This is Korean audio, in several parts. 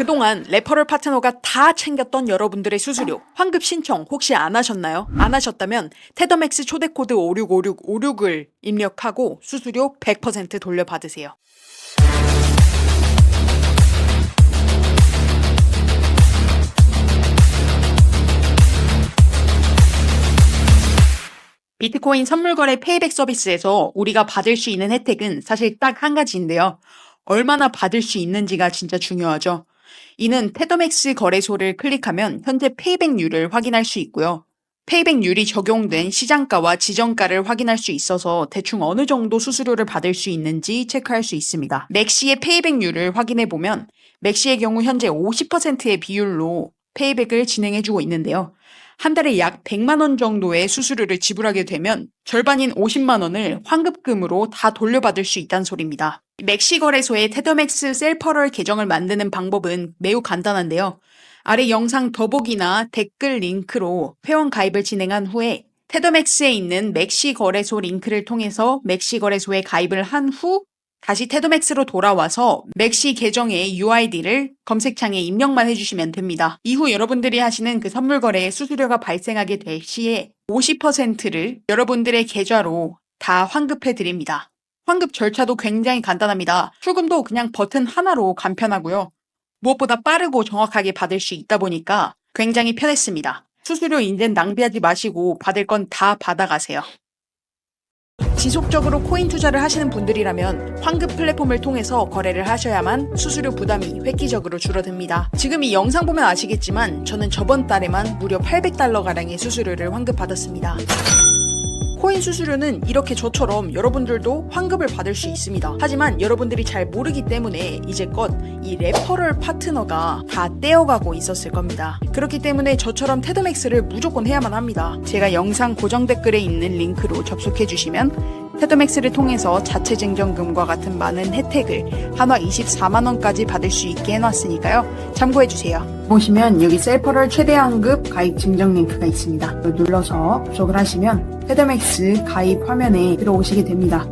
그동안 레퍼럴 파트너가 다 챙겼던 여러분들의 수수료 환급 신청 혹시 안 하셨나요? 안 하셨다면 테더맥스 초대 코드 565656을 입력하고 수수료 100% 돌려받으세요. 비트코인 선물거래 페이백 서비스에서 우리가 받을 수 있는 혜택은 사실 딱 한 가지인데요. 얼마나 받을 수 있는지가 진짜 중요하죠. 이는 테더맥스 거래소를 클릭하면 현재 페이백률을 확인할 수 있고요. 페이백률이 적용된 시장가와 지정가를 확인할 수 있어서 대충 어느 정도 수수료를 받을 수 있는지 체크할 수 있습니다. 맥시의 페이백률을 확인해 보면 맥시의 경우 현재 50%의 비율로 페이백을 진행해주고 있는데요. 한 달에 약 100만 원 정도의 수수료를 지불하게 되면 절반인 50만 원을 환급금으로 다 돌려받을 수 있다는 소리입니다. 맥시 거래소의 테더맥스 셀퍼럴 계정을 만드는 방법은 매우 간단한데요. 아래 영상 더보기나 댓글 링크로 회원 가입을 진행한 후에 테더맥스에 있는 맥시 거래소 링크를 통해서 맥시 거래소에 가입을 한 후 다시 테더맥스로 돌아와서 맥시 계정의 UID를 검색창에 입력만 해주시면 됩니다. 이후 여러분들이 하시는 그 선물 거래에 수수료가 발생하게 될 시에 50%를 여러분들의 계좌로 다 환급해 드립니다. 환급 절차도 굉장히 간단합니다. 출금도 그냥 버튼 하나로 간편하고요. 무엇보다 빠르고 정확하게 받을 수 있다 보니까 굉장히 편했습니다. 수수료 인젠 낭비하지 마시고 받을 건 다 받아가세요. 지속적으로 코인 투자를 하시는 분들이라면 환급 플랫폼을 통해서 거래를 하셔야만 수수료 부담이 획기적으로 줄어듭니다. 지금 이 영상 보면 아시겠지만 저는 저번 달에만 무려 800달러 가량의 수수료를 환급받았습니다. 코인 수수료는 이렇게 저처럼 여러분들도 환급을 받을 수 있습니다. 하지만 여러분들이 잘 모르기 때문에 이제껏 이 레퍼럴 파트너가 다 떼어가고 있었을 겁니다. 그렇기 때문에 저처럼 테드맥스를 무조건 해야만 합니다. 제가 영상 고정 댓글에 있는 링크로 접속해 주시면 테드맥스를 통해서 자체 증정금과 같은 많은 혜택을 한화 24만 원까지 받을 수 있게 해놨으니까요. 참고해 주세요. 보시면 여기 셀퍼럴 최대 환급 가입 증정 링크가 있습니다. 눌러서 접속을 하시면 테드맥스 가입 화면에 들어오시게 됩니다.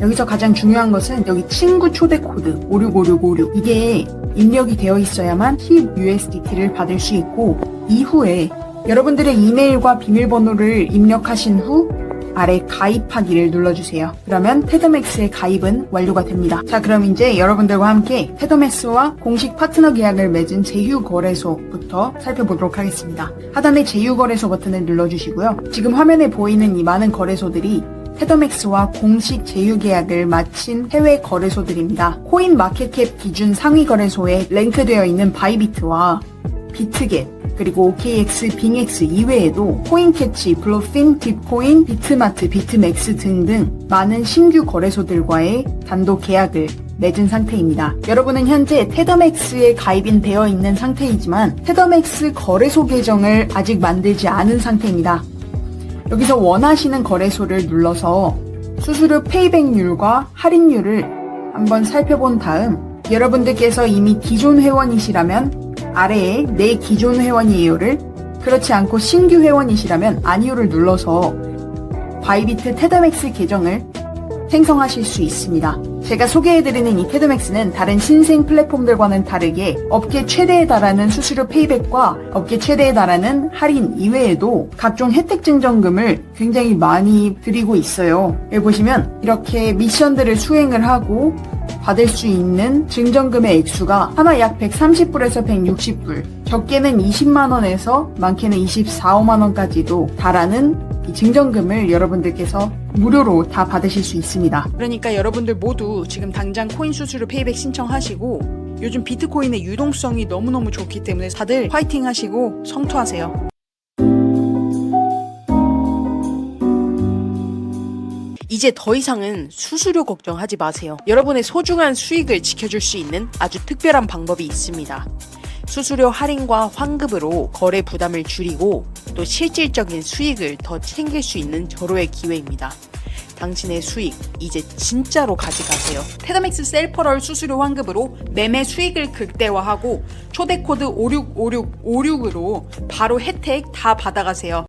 여기서 가장 중요한 것은 여기 친구 초대 코드 565656 이게 입력이 되어 있어야만 10USDT를 받을 수 있고 이후에 여러분들의 이메일과 비밀번호를 입력하신 후 아래 가입하기를 눌러주세요. 그러면 테더맥스의 가입은 완료가 됩니다. 자, 그럼 이제 여러분들과 함께 테더맥스와 공식 파트너 계약을 맺은 제휴거래소부터 살펴보도록 하겠습니다. 하단의 제휴거래소 버튼을 눌러주시고요. 지금 화면에 보이는 이 많은 거래소들이 테더맥스와 공식 제휴 계약을 마친 해외 거래소들입니다. 코인 마켓캡 기준 상위 거래소에 랭크되어 있는 바이비트와 비트겟, 그리고 OKX, 빙X 이외에도 코인캐치, 블루핀, 딥코인, 비트마트, 비트맥스 등등 많은 신규 거래소들과의 단독 계약을 맺은 상태입니다. 여러분은 현재 테더맥스에 가입인 되어 있는 상태이지만 테더맥스 거래소 계정을 아직 만들지 않은 상태입니다. 여기서 원하시는 거래소를 눌러서 수수료 페이백률과 할인율을 한번 살펴본 다음 여러분들께서 이미 기존 회원이시라면 아래에 내 기존 회원 이에요를 그렇지 않고 신규 회원이시라면 아니오를 눌러서 바이비트 테더맥스 계정을 생성하실 수 있습니다. 제가 소개해드리는 이 테드맥스는 다른 신생 플랫폼들과는 다르게 업계 최대에 달하는 수수료 페이백과 업계 최대에 달하는 할인 이외에도 각종 혜택 증정금을 굉장히 많이 드리고 있어요. 여기 보시면 이렇게 미션들을 수행을 하고 받을 수 있는 증정금의 액수가 하나 약 130불에서 160불, 적게는 20만원에서 많게는 24, 5만원까지도 달하는 이 증정금을 여러분들께서 무료로 다 받으실 수 있습니다. 그러니까 여러분들 모두 지금 당장 코인 수수료 페이백 신청하시고 요즘 비트코인의 유동성이 너무너무 좋기 때문에 다들 화이팅 하시고 성투하세요. 이제 더 이상은 수수료 걱정하지 마세요. 여러분의 소중한 수익을 지켜줄 수 있는 아주 특별한 방법이 있습니다. 수수료 할인과 환급으로 거래 부담을 줄이고 또 실질적인 수익을 더 챙길 수 있는 절호의 기회입니다. 당신의 수익 이제 진짜로 가져가세요. 테더맥스 셀퍼럴 수수료 환급으로 매매 수익을 극대화하고 초대 코드 565656으로 바로 혜택 다 받아가세요.